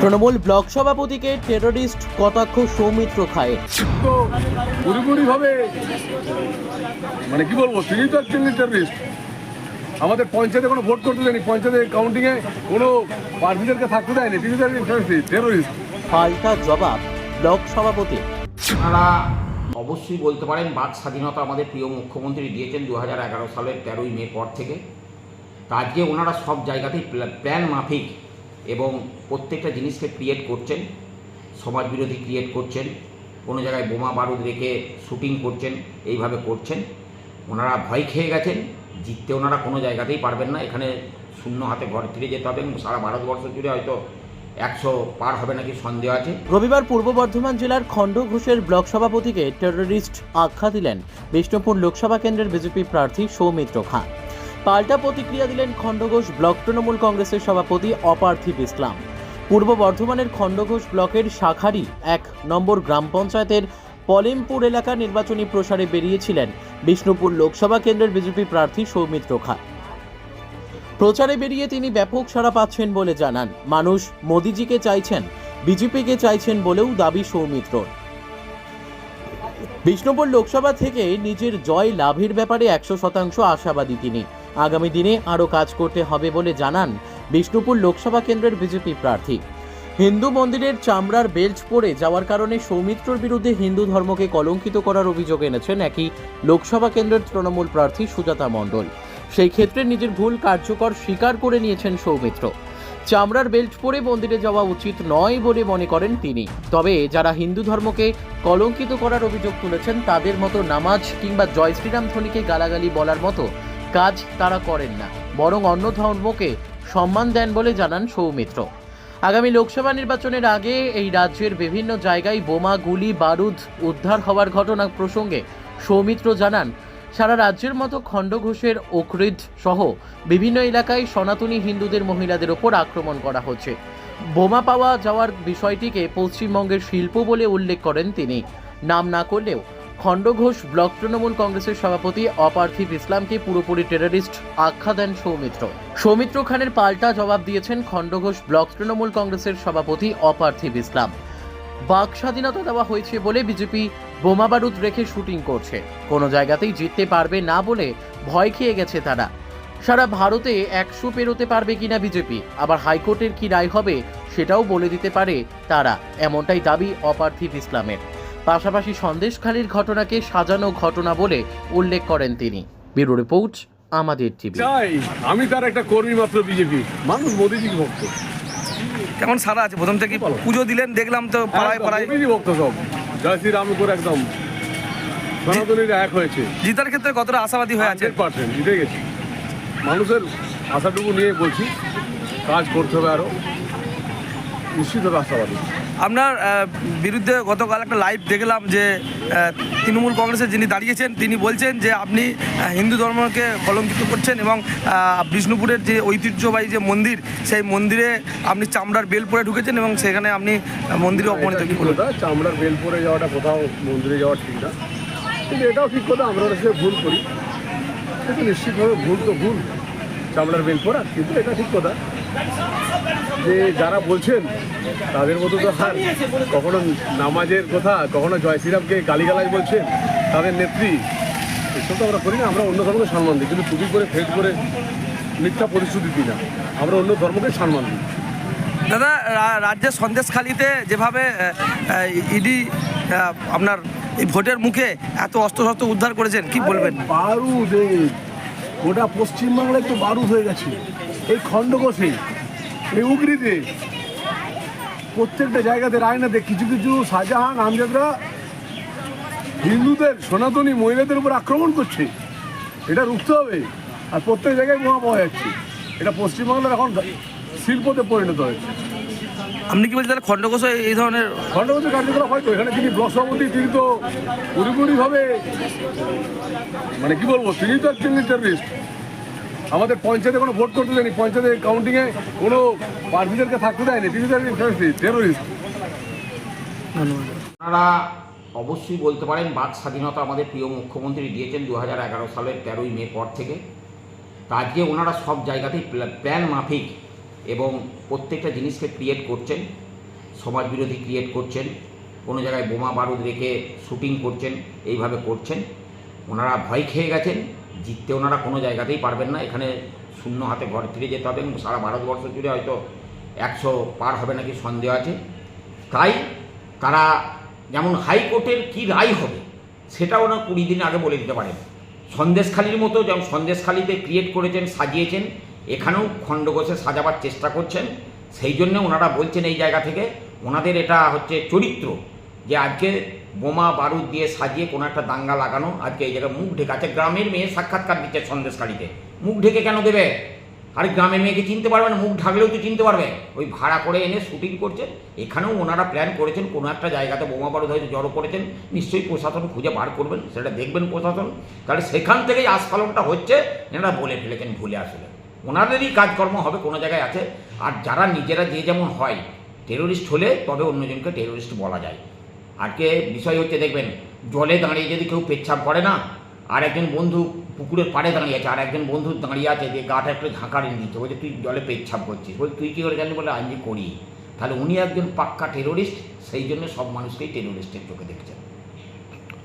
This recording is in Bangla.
তৃণমূল ব্লক সভাপতিকে টেররিস্ট কটাক্ষ সৌমিত্র খায়। তো পুরোপুরি ভাবে মানে কি বলব তিনি তো অ্যাকচুয়ালি টেররিস্ট। আমাদের পঞ্চায়েতে কোনো ভোট করতে দেয়নি পঞ্চায়েতের কাউন্টিংয়ে কোনো প্রার্থীদেরকে থাকতে দেয়নি তিনি তো টেররিস্ট পাল্টা জবাব ব্লক সভাপতি। আপনারা অবশ্যই বলতে পারেন বাক স্বাধীনতা আমাদের প্রিয় মুখ্যমন্ত্রী দিয়েছেন দু হাজার এগারো সালের তেরোই মে পর থেকে। তা আজকে ওনারা সব জায়গাতেই প্ল্যান মাফিক। এবং প্রত্যেকটা জিনিসকে ক্রিয়েট করছেন সমাজ বিরোধী ক্রিয়েট করছেন, কোনো জায়গায় বোমা বারুদ রেখে শুটিং করছেন, এইভাবে করছেন। ওনারা ভয় খেয়ে গেছেন, জিততে ওনারা কোনো জায়গাতেই পারবেন না। এখানে শূন্য হাতে ঘর ফিরে যেতে হবে, সারা ভারতবর্ষ জুড়ে হয়তো একশো পার হবে নাকি সন্দেহ আছে। রবিবার পূর্ব বর্ধমান জেলার খণ্ডঘোষের ব্লক সভাপতিকে টেররিস্ট আখ্যা দিলেন বিষ্ণুপুর লোকসভা কেন্দ্রের বিজেপি প্রার্থী সৌমিত্র খান পাল্টা প্রতিক্রিয়া দিলেন খণ্ডঘোষ ব্লক, তৃণমূল কংগ্রেসের সভাপতি অপার্থিব ইসলাম। পূর্ব বর্ধমানের খণ্ডঘোষ ব্লকের শাখারি এক নম্বর গ্রাম পঞ্চায়েতের পলিমপুর এলাকার নির্বাচনী প্রসারে বেরিয়েছিলেন বিষ্ণুপুর লোকসভা কেন্দ্রের বিজেপি প্রার্থী সৌমিত্র খান প্রচারে বেরিয়ে তিনি ব্যাপক সাড়া পাচ্ছেন বলে জানান। মানুষ মোদিজিকে চাইছেন, বিজেপিকে চাইছেন বলেও দাবি সৌমিত্র। বিষ্ণুপুর লোকসভা থেকে নিজের জয় লাভের ব্যাপারে একশো শতাংশ আশাবাদী তিনি। আগামী দিনে আরও কাজ করতে হবে বলে জানান বিষ্ণুপুর লোকসভা কেন্দ্রের বিজেপি প্রার্থী। হিন্দু মন্দিরের চামড়ার বেল্ট পরে যাওয়ার কারণে সৌমিত্রর বিরুদ্ধে হিন্দু ধর্মকে কলঙ্কিত করার অভিযোগ এনেছেন একই লোকসভা কেন্দ্রের তৃণমূল প্রার্থী সুজাতা মণ্ডল। সেই ক্ষেত্রে নিজের ভুল কার্যকর স্বীকার করে নিয়েছেন সৌমিত্র। চামড়ার বেল্ট পরে মন্দিরে যাওয়া উচিত নয় বলে মনে করেন তিনি। তবে যারা হিন্দু ধর্মকে কলঙ্কিত করার অভিযোগ তুলেছেন, তাদের মতো নামাজ কিংবা জয় শ্রীরাম ধ্বনিকে গালাগালি বলার মতো কাজ তারা করেন না, বরং অন্য ধর্মকে সম্মান দেন বলে জানান সৌমিত্র। আগামী লোকসভা নির্বাচনের আগে এই রাজ্যের বিভিন্ন জায়গায় বোমা, গুলি, বারুদ উদ্ধার হওয়ার ঘটনা প্রসঙ্গে সৌমিত্র জানান, সারা রাজ্যের মতো খণ্ডঘোষের ওকরিদ সহ বিভিন্ন এলাকায় সনাতনী হিন্দুদের মহিলাদের ওপর আক্রমণ করা হচ্ছে। বোমা পাওয়া যাওয়ার বিষয়টিকে পশ্চিমবঙ্গের শিল্প বলে উল্লেখ করেন তিনি। নাম না করলেও খণ্ডঘোষ ব্লক তৃণমূল কংগ্রেসের সভাপতি অপার্থিব ইসলামকে পুরোপুরি টেররিস্ট আখ্যা দেন সৌমিত্র। সৌমিত্র খানের পাল্টা জবাব দিয়েছেন খণ্ডঘোষ ব্লক তৃণমূল কংগ্রেসের সভাপতি অপার্থিব ইসলাম। বাক স্বাধীনতা দেওয়া হয়েছে বলে বিজেপি বোমা বারুদ রেখে শুটিং করছে। কোনো জায়গাতেই জিততে পারবে না বলে ভয় খেয়ে গেছে তারা। সারা ভারতে একশো পেরোতে পারবে কিনা বিজেপি, আবার হাইকোর্টের কি রায় হবে সেটাও বলে দিতে পারে তারা। এমনটাই দাবি অপার্থিব ইসলামের। পাশাপাশি সন্দেশখালীর ঘটনাকে সাজানো ঘটনা বলে উল্লেখ করেন তিনি। ব্যুরো রিপোর্ট আমাদের টিভি। চাই আমি তার একটা কর্মী মাত্র বিজেপি। মানুষ মোদিজি ভক্ত। কেমন সারা আছে? প্রথম থেকে পুজো দিলেন দেখলাম তো পাড়ায় পাড়ায়। মোদিজি ভক্ত সব। জয় শ্রীরাম করে একদম। সনাতনীরা এক হয়েছে। জিতার ক্ষেত্রে কতটা আশাবাদী হয়ে আছে? পার্সেন্ট জিতে গেছি। মানুষের আশাটুকু নিয়ে বলছি কাজ করতে হবে আরও। নিশ্চিতভাবে আশাবাদী। আপনার বিরুদ্ধে গতকাল একটা লাইভ দেখলাম যে তৃণমূল কংগ্রেসের যিনি দাঁড়িয়েছেন তিনি বলছেন যে আপনি হিন্দু ধর্মকে কলঙ্কিত করছেন এবং বিষ্ণুপুরের যে ঐতিহ্যবাহী যে মন্দির সেই মন্দিরে আপনি চামড়ার বেল পরে ঢুকেছেন এবং সেখানে আপনি মন্দিরে অপমানিত কি কথা চামড়ার বেল পরে যাওয়াটা কোথাও মন্দিরে যাওয়া ঠিক না। কিন্তু এটাও ঠিক কথা আমরা অনেক ভুল করি। কিন্তু নিশ্চিতভাবে ভুল তো ভুল চামড়ার বেল পরা কিন্তু এটা ঠিক কথা। যে যারা বলছেন তাদের মতো তো আর কখনো নামাজের কথা কখনো জয় শ্রীরামকে গালিগালাজ বলছেন তাদের নেত্রী এসব তো আমরা করি না আমরা অন্য ধর্মকে সম্মান দিই কিন্তু টুপি করে ফেট করে মিথ্যা প্রতিশ্রুতি দিই না আমরা অন্য ধর্মকে সম্মান দিই। দাদা রাজ্যের সন্দেশখালিতে যেভাবে ইডি আপনার এই ভোটের মুখে এত অস্ত্রশস্ত্র উদ্ধার করেছেন কি বলবেন? বারুদ গোটা পশ্চিমবাংলায় তো বারুদ হয়ে গেছে। এই খণ্ডকোষে এই উগরিতে প্রত্যেকটা জায়গাতে রায়নাতে কিছু কিছু শাহজাহান আমজাদরা হিন্দুদের সনাতনী মহিলাদের উপর আক্রমণ করছে। এটা রুখতে হবে। আর প্রত্যেক জায়গায় বোমা পাওয়া যাচ্ছে। এটা পশ্চিমবাংলার এখন শিল্পতে পরিণত হয়েছে। আপনি কি বলছেন তাহলে খণ্ডঘোষ এই ধরনের খণ্ডপতি কার্যকলাপ হয়তো এখানে তিনি ব্লক সভাপতি তিনি তো পুরোপুরিভাবে মানে কি বলব তিনি তো অ্যাকচুয়ালি টেররিস্ট আমাদের পঞ্চায়েতে কোনো ভোট করতে দেয়নি। পঞ্চায়েতের কাউন্টিংয়ে কোনো প্রার্থীদেরকে থাকতে দেয়নি। টেররিস্ট আপনারা অবশ্যই বলতে পারেন বাক স্বাধীনতা আমাদের প্রিয় মুখ্যমন্ত্রী দিয়েছেন দু হাজার এগারো সালের তেরোই মে পর থেকে। তা আজকে ওনারা সব জায়গাতেই প্ল্যান মাফিক এবং প্রত্যেকটা জিনিসকে ক্রিয়েট করছেন সমাজ বিরোধী ক্রিয়েট করছেন কোনো জায়গায় বোমা বারুদ রেখে শুটিং করছেন এইভাবে করছেন। ওনারা ভয় খেয়ে গেছেন। জিততে ওনারা কোনো জায়গাতেই পারবেন না। এখানে শূন্য হাতে ঘর ফিরে যেতে হবে এবং সারা ভারতবর্ষ জুড়ে হয়তো একশো পার হবে নাকি সন্দেহ আছে। তাই তারা যেমন হাইকোর্টের কি রায় হবে সেটা ওনারা কুড়ি দিন আগে বলে দিতে পারেন। সন্দেশখালির মতো যেমন সন্দেশখালিতে ক্রিয়েট করেছেন, সাজিয়েছেন, এখানেও খণ্ডঘোষে সাজাবার চেষ্টা করছেন। সেই জন্য ওনারা বলছেন এই জায়গা থেকে। ওনাদের এটা হচ্ছে চরিত্র। যে আজকে বোমা, বারুদ দিয়ে সাজিয়ে কোনো একটা দাঙ্গা লাগানো, আজকে এই জায়গায় মুখ ঢেকে আছে। গ্রামের মেয়ে সাক্ষাৎকার দিচ্ছে সন্দেশকারীতে মুখ ঢেকে কেন দেবে? আর গ্রামের মেয়েকে চিনতে পারবে না, মুখ ঢাকলেও তো চিনতে পারবে। ওই ভাড়া করে এনে শুটিং করছে। এখানেও ওনারা প্ল্যান করেছেন, কোনো একটা জায়গাতে বোমা, বারুদ হয়তো জড়ো করেছেন। নিশ্চয়ই প্রশাসন খুঁজে বার করবেন, সেটা দেখবেন প্রশাসন। তাহলে সেখান থেকেই আস্ফালনটা হচ্ছে এনারা বলে ফেলেছেন ভুলে আসলে। ওনাদেরই কাজকর্ম হবে, কোনো জায়গায় আছে। আর যারা নিজেরা যে যেমন হয় টেরোরিস্ট হলে তবে অন্যজনকে টেরোরিস্ট বলা যায়। আজকে বিষয় হচ্ছে দেখবেন, জলে দাঁড়িয়ে যদি কেউ পেচ্ছাপ করে না, আর একজন বন্ধু পুকুরের পাড়ে দাঁড়িয়ে আছে, আর একজন বন্ধু দাঁড়িয়ে আছে যে গাটা একটু ঝাঁকারে দিচ্ছে বলছে তুই জলে পেচ্ছাপ করছিস। বলছে, তুই কী করে জানি বলে, আমি করি। তাহলে উনি একজন পাক্কা টেরোরিস্ট সেই জন্য সব মানুষকেই টেরোরিস্টের চোখে দেখছেন।